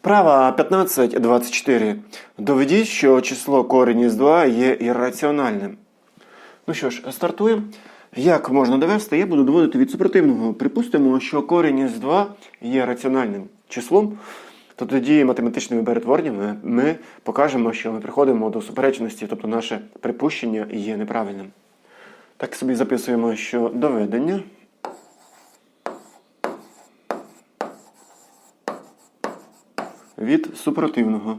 Вправа 15.24. Доведіть, що число корінь із 2 є ірраціональним. Ну що ж, стартуємо. Як можна довести? Я буду доводити від супротивного. Припустимо, що корінь із 2 є раціональним числом, то тоді математичними перетвореннями ми покажемо, що ми приходимо до суперечності, тобто наше припущення є неправильним. Так собі записуємо, що доведення. Від супротивного.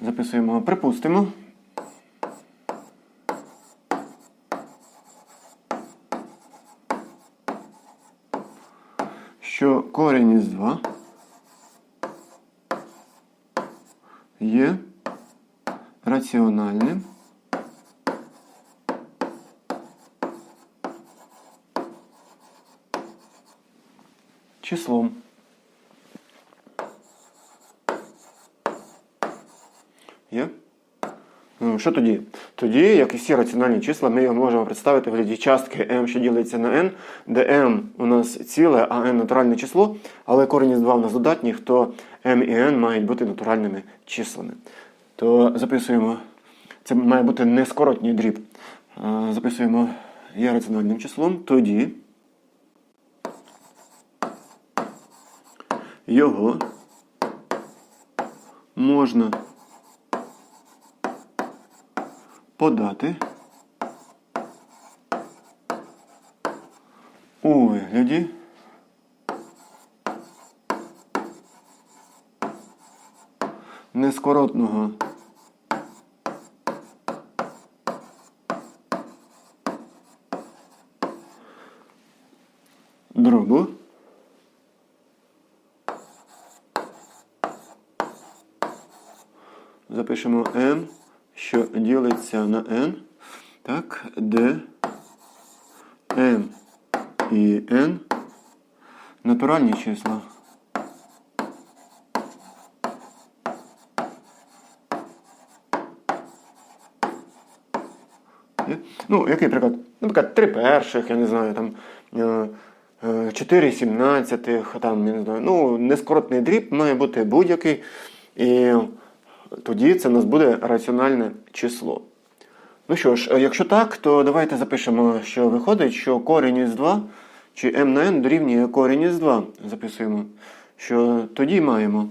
Записуємо, припустимо. Що корінь із 2 є раціональним. Числом. Є? Ну, що тоді? Тоді, як і всі раціональні числа, ми його можемо представити в вигляді частки m, що ділиться на n, де m у нас ціле, а n натуральне число, але корінь із 2 у нас додатніх, то m і n мають бути натуральними числами. То записуємо, це має бути нескоротній дріб. Записуємо є раціональним числом, тоді. Його можна подати у вигляді нескоротного дробу. Запишемо m, що ділиться на n, так, де m і n натуральні числа. Ну, який приклад? Наприклад, 3 перших, я не знаю, там е, е, 4 сімнадцятих, там, я не знаю, ну, нескоротний дріб має бути будь-який. І тоді це у нас буде раціональне число. Ну що ж, якщо так, то давайте запишемо, що виходить, що корінь із 2, чи m на n дорівнює корінь із 2. Записуємо, що тоді маємо.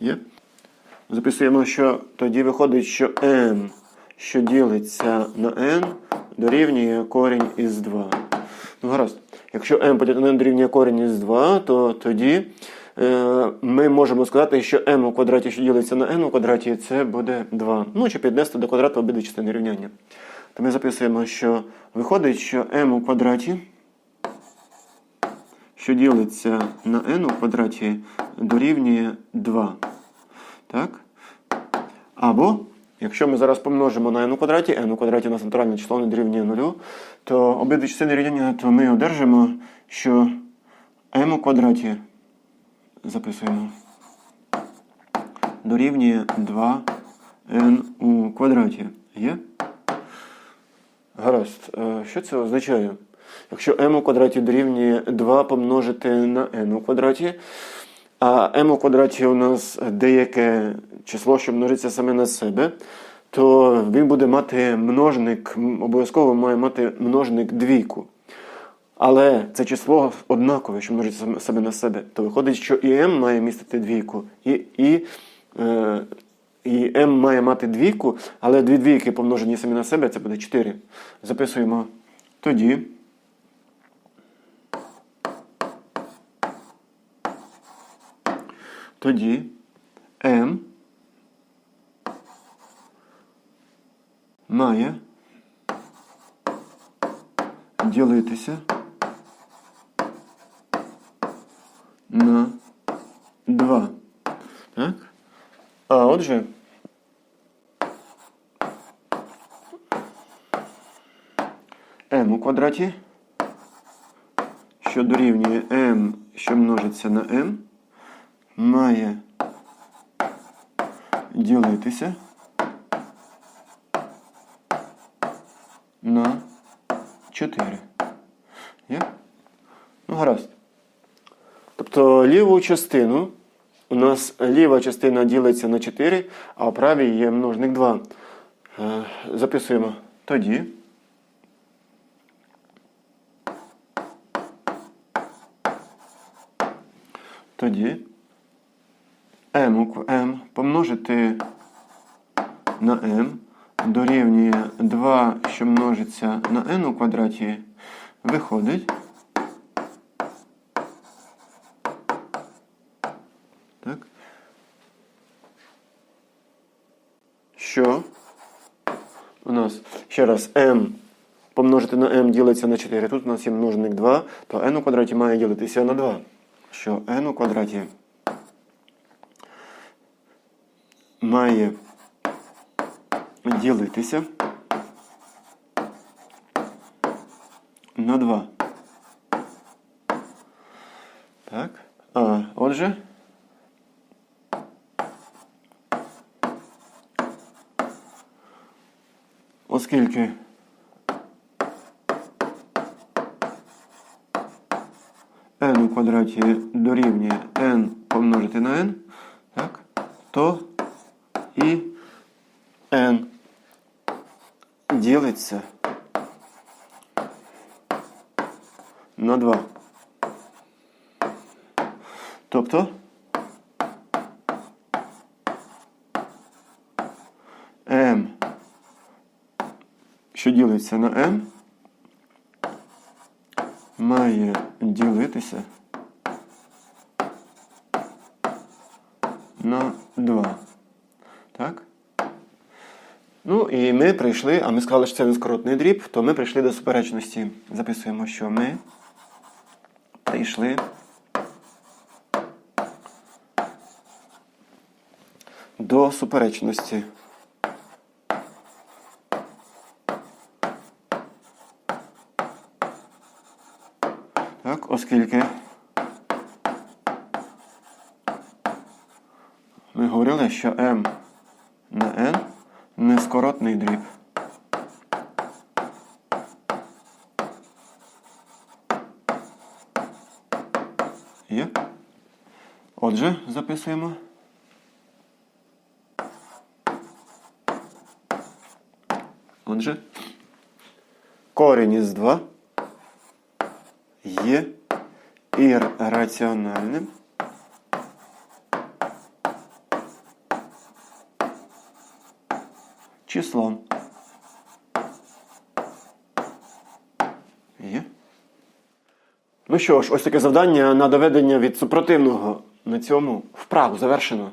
Є? Записуємо, що тоді виходить, що m, що ділиться на n, дорівнює корінь із 2. Ну, гаразд. Якщо m поділити дорівнює корінь із 2, то тоді е, ми можемо сказати, що m у квадраті, що ділиться на n у квадраті, це буде 2. Ну, чи піднести до квадрату обидві частини рівняння. То ми записуємо, що виходить, що m у квадраті, що ділиться на n у квадраті, дорівнює 2. Так? Або Якщо ми зараз помножимо на n у квадраті, n у квадраті у нас натуральне число не дорівнює нулю, то обидві частини рівняння, то ми одержимо, що m у квадраті записуємо дорівнює 2n у квадраті. Є? Гаразд. Е, Що це означає? Якщо m у квадраті дорівнює 2 помножити на n у квадраті, а m у квадраті у нас деяке число, що множиться саме на себе, то він буде мати множник, обов'язково має мати множник двійку. Але це число однакове, що множиться саме на себе. То виходить, що і m має містити двійку, і і, е, і m має мати двійку, але дві двійки помножені самі на себе, це буде 4. Записуємо тоді. Тоді m має ділитися на 2. Так? А отже, m у квадраті, що дорівнює m, що множиться на m, має ділитися на 4. Є? Ну, гаразд. Тобто ліву частину у нас ліва частина ділиться на 4, а в правій є множник 2. Е, Записуємо тоді. Тоді m, m помножити на m дорівнює 2, що множиться на n у квадраті, виходить. Так. Що у нас ще раз m помножити на m ділиться на 4. Тут у нас є множник 2, то n у квадраті має ділитися на 2. Що n у квадраті має ділитися на 2. Так. А, отже. Оскільки n у квадраті дорівнює n помножити на n, так, то і n ділиться на 2. Тобто m, що ділиться на m, має ділитися на 2. Ну і ми прийшли, а ми сказали, що це нескоротний дріб, то ми прийшли до суперечності. Записуємо, що ми прийшли до суперечності. Так, оскільки ми говорили, що m на n нескоротний дріб. Є? Отже, записуємо. Отже, корінь із 2 є ірраціональним. Числом. Є. Ну що ж, ось таке завдання на доведення від супротивного на цьому вправу завершено.